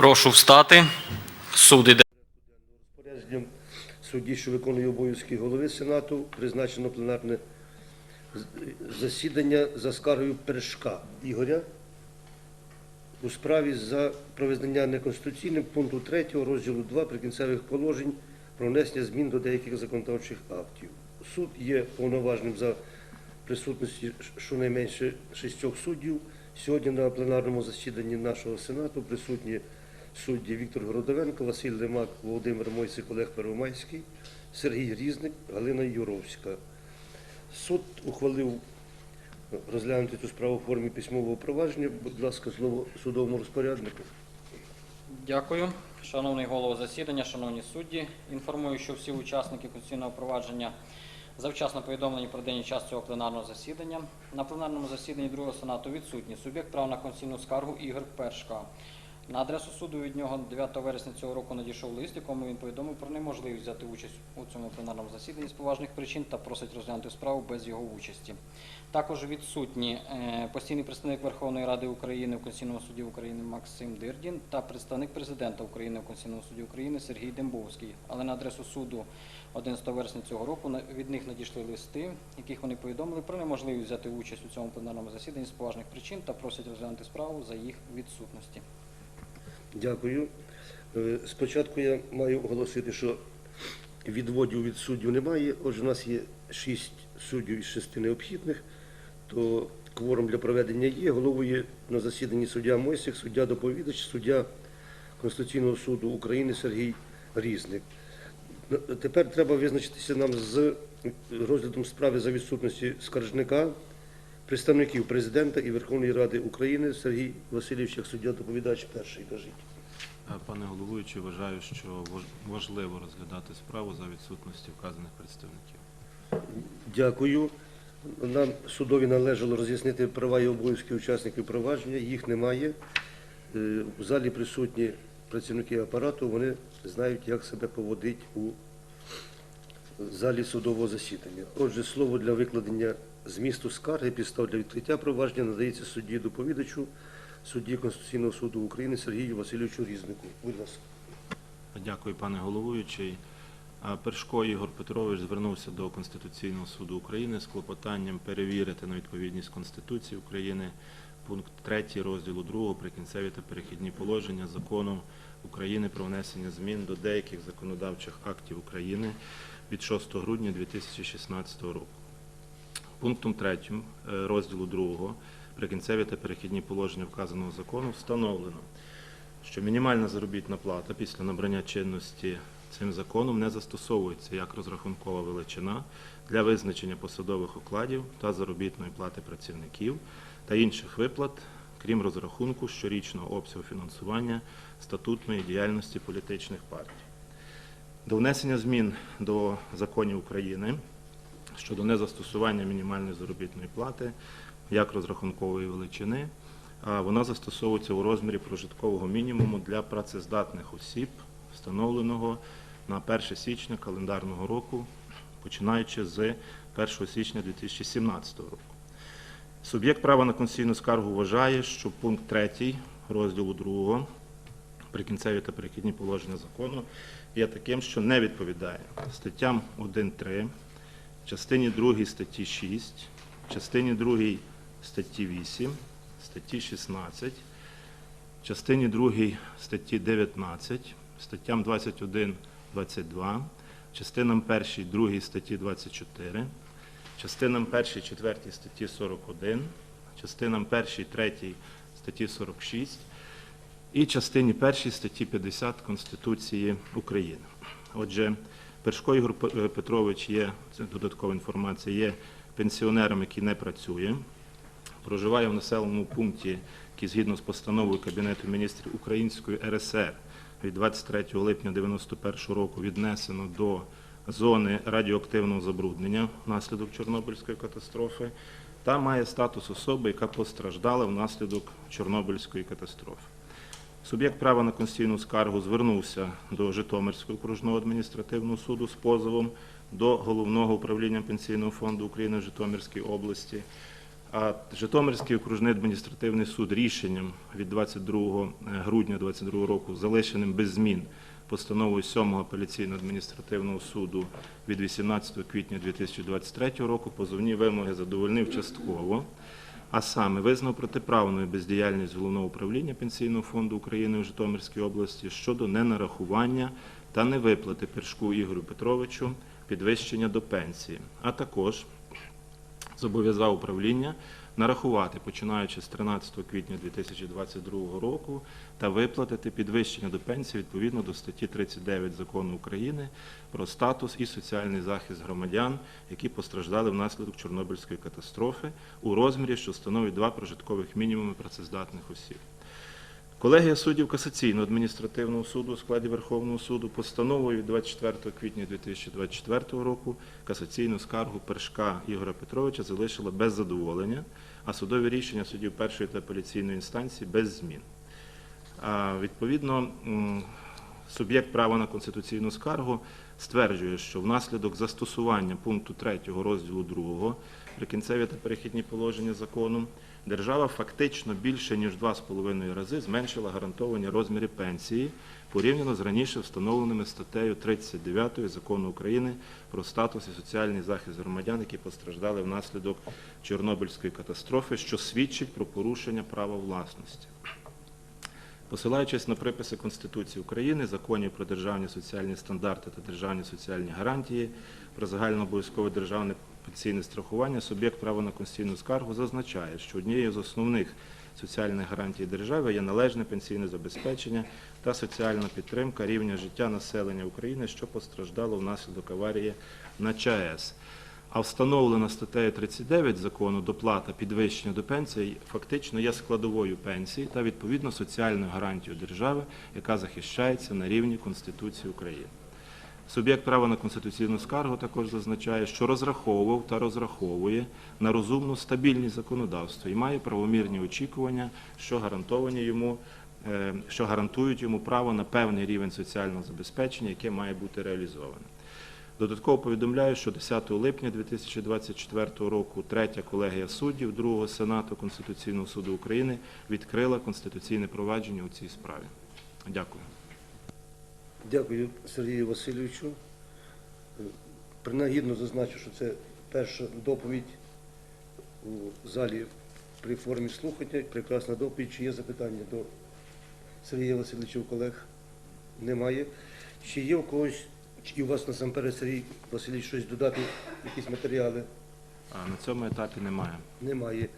Прошу встати. Суд іде. Розпорядженням судді, що виконує обов'язки голови Сенату, призначено пленарне засідання за скаргою Перешка Ігоря у справі за провизнання неконституційним пункту 3 розділу 2 прикінцевих положень про внесення змін до деяких законодавчих актів. Суд є повноважним за присутності щонайменше шістьох суддів. Сьогодні на пленарному засіданні нашого Сенату присутні судді Віктор Городовенко, Василь Лемак, Володимир Мойсик, Олег Первомайський, Сергій Різник, Галина Юровська. Суд ухвалив розглянути цю справу в формі письмового провадження. Будь ласка, слово судовому розпоряднику. Дякую. Шановний голово засідання, шановні судді, інформую, що всі учасники конституційного провадження завчасно повідомлені про день і час цього пленарного засідання. На пленарному засіданні другого сенату відсутні суб'єкт прав на конституційну скаргу Ігор Першка. На адресу суду від нього 9 вересня цього року надійшов лист, якому він повідомив про неможливість взяти участь у цьому пленарному засіданні з поважних причин та просить розглянути справу без його участі. Також відсутні е, постійний представник Верховної Ради України в Конституційному суді України Максим Дирдін та представник президента України в Конституційному суді України Сергій Дембовський. Але на адресу суду 11 вересня цього року від них надійшли листи, яких вони повідомили про неможливість взяти участь у цьому пленарному засіданні з поважних причин та просять розглянути справу за їх відсутності. Дякую. Е, Спочатку я маю оголосити, що відводів від суддів немає. Отже, у нас є шість суддів із шести необхідних, то кворум для проведення є. Головує на засіданні суддя Мойсик, суддя доповідач, суддя Конституційного суду України Сергій Різник. Ну, Тепер треба визначитися нам з розглядом справи за відсутності скаржника, представників президента і Верховної Ради України Сергій Васильович, як суддя доповідач перший кажіть. Пане головуючий, вважаю, що важ- важливо розглядати справу за відсутності вказаних представників. Дякую. Нам судові належало роз'яснити права і обов'язки учасників провадження. Їх немає. Е, В залі присутні працівники апарату. Вони знають, як себе поводить у залі судового засідання. Отже, слово для викладення змісту скарги, підстав для відкриття провадження надається судді доповідачу, судді Конституційного суду України Сергію Васильовичу Різнику. Будь ласка. Дякую, пане головуючий. Першко Ігор Петрович звернувся до Конституційного суду України з клопотанням перевірити на відповідність Конституції України пункт 3 розділу 2 прикінцеві та перехідні положення закону України про внесення змін до деяких законодавчих актів України від 6 грудня 2016 року. Пунктом 3 е, розділу 2 прикінцеві та перехідні положення вказаного закону встановлено, що мінімальна заробітна плата після набрання чинності цим законом не застосовується як розрахункова величина для визначення посадових окладів та заробітної плати працівників та інших виплат, крім розрахунку щорічного обсягу фінансування статутної діяльності політичних партій. До внесення змін до законів України щодо незастосування мінімальної заробітної плати як розрахункової величини, вона застосовується у розмірі прожиткового мінімуму для працездатних осіб, встановленого на 1 січня календарного року, починаючи з 1 січня 2017 року. Суб'єкт права на конституційну скаргу вважає, що пункт 3 розділу 2 прикінцеві та перехідні положення закону є таким, що не відповідає статтям 1.3, частині 2 статті 6, частині 2 статті 8, статті 16, частині 2 статті 19, статтям 21, 22, частинам 1, 2 статті 24, частинам 1, 4 статті 41, частинам 1, 3 статті 46 і частині 1 статті 50 Конституції України. Отже, Першко Ігор е, Петрович є, це додаткова інформація, є пенсіонером, який не працює, проживає в населеному пункті, який згідно з постановою Кабінету міністрів Української РСР від 23 липня 1991 року віднесено до зони радіоактивного забруднення внаслідок Чорнобильської катастрофи та має статус особи, яка постраждала внаслідок Чорнобильської катастрофи. Суб'єкт права на конституційну скаргу звернувся до Житомирського окружного адміністративного суду з позовом до Головного управління Пенсійного фонду України в Житомирській області. А Житомирський окружний адміністративний суд рішенням від 22 грудня 2022 року, залишеним без змін постановою 7 апеляційного адміністративного суду від 18 квітня 2023 року, позовні вимоги задовольнив частково, а саме визнав протиправною бездіяльність головного управління Пенсійного фонду України у Житомирській області щодо ненарахування та невиплати Першку Ігорю Петровичу підвищення до пенсії, а також зобов'язав управління нарахувати, починаючи з 13 квітня 2022 року, та виплатити підвищення до пенсії відповідно до статті 39 Закону України про статус і соціальний захист громадян, які постраждали внаслідок Чорнобильської катастрофи у розмірі, що становить два прожиткових мінімуми працездатних осіб. Колегія суддів Касаційного адміністративного суду у складі Верховного суду постановою 24 квітня 2024 року касаційну скаргу Першка Ігоря Петровича залишила без задоволення, а судові рішення суддів першої та апеляційної інстанції без змін. Відповідно, суб'єкт права на конституційну скаргу стверджує, що внаслідок застосування пункту 3 розділу 2 прикінцеві та перехідні положення закону держава фактично більше ніж 2,5 рази зменшила гарантовані розміри пенсії порівняно з раніше встановленими статтею 39 Закону України про статус і соціальний захист громадян, які постраждали внаслідок Чорнобильської катастрофи, що свідчить про порушення права власності. Посилаючись на приписи Конституції України, законів про державні соціальні стандарти та державні соціальні гарантії, про загальнообов'язкове державне пенсійне страхування, суб'єкт права на конституційну скаргу зазначає, що однією з основних соціальних гарантій держави є належне пенсійне забезпечення та соціальна підтримка рівня життя населення України, що постраждало внаслідок аварії на ЧАЕС. А встановлена статтею 39 закону доплата підвищення до пенсії фактично є складовою пенсії та відповідно соціальною гарантією держави, яка захищається на рівні Конституції України. Суб'єкт права на конституційну скаргу також зазначає, що розраховував та розраховує на розумну стабільність законодавства і має правомірні очікування, що гарантовані йому, е, що гарантують йому право на певний рівень соціального забезпечення, яке має бути реалізоване. Додатково повідомляю, що 10 липня 2024 року третя колегія суддів Другого Сенату Конституційного суду України відкрила конституційне провадження у цій справі. Дякую. Дякую Сергію Васильовичу. Е, Принагідно зазначу, що це перша доповідь у залі при формі слухання. Прекрасна доповідь. Чи є запитання до Сергія Васильовича у колег? Немає. Чи є у когось, чи у вас насамперед, Сергій Васильович, щось додати, якісь матеріали? А на цьому етапі немає. Немає.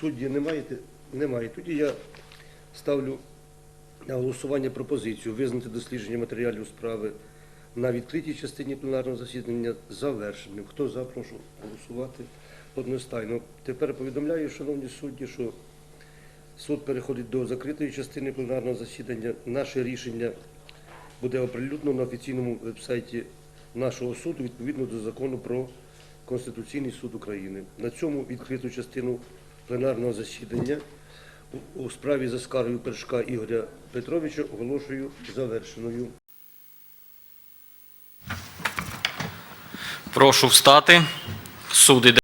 Судді не маєте? Немає. Тоді я ставлю на голосування пропозицію визнати дослідження матеріалів справи на відкритій частині пленарного засідання завершеним. Хто за, прошу голосувати одностайно. Тепер повідомляю, шановні судді, що суд переходить до закритої частини пленарного засідання. Наше рішення буде оприлюднено на офіційному вебсайті нашого суду відповідно до закону про Конституційний суд України. На цьому відкриту частину пленарного засідання у справі за скаргою Першка Ігоря Петровича оголошую завершеною. Прошу встати. Суд іде.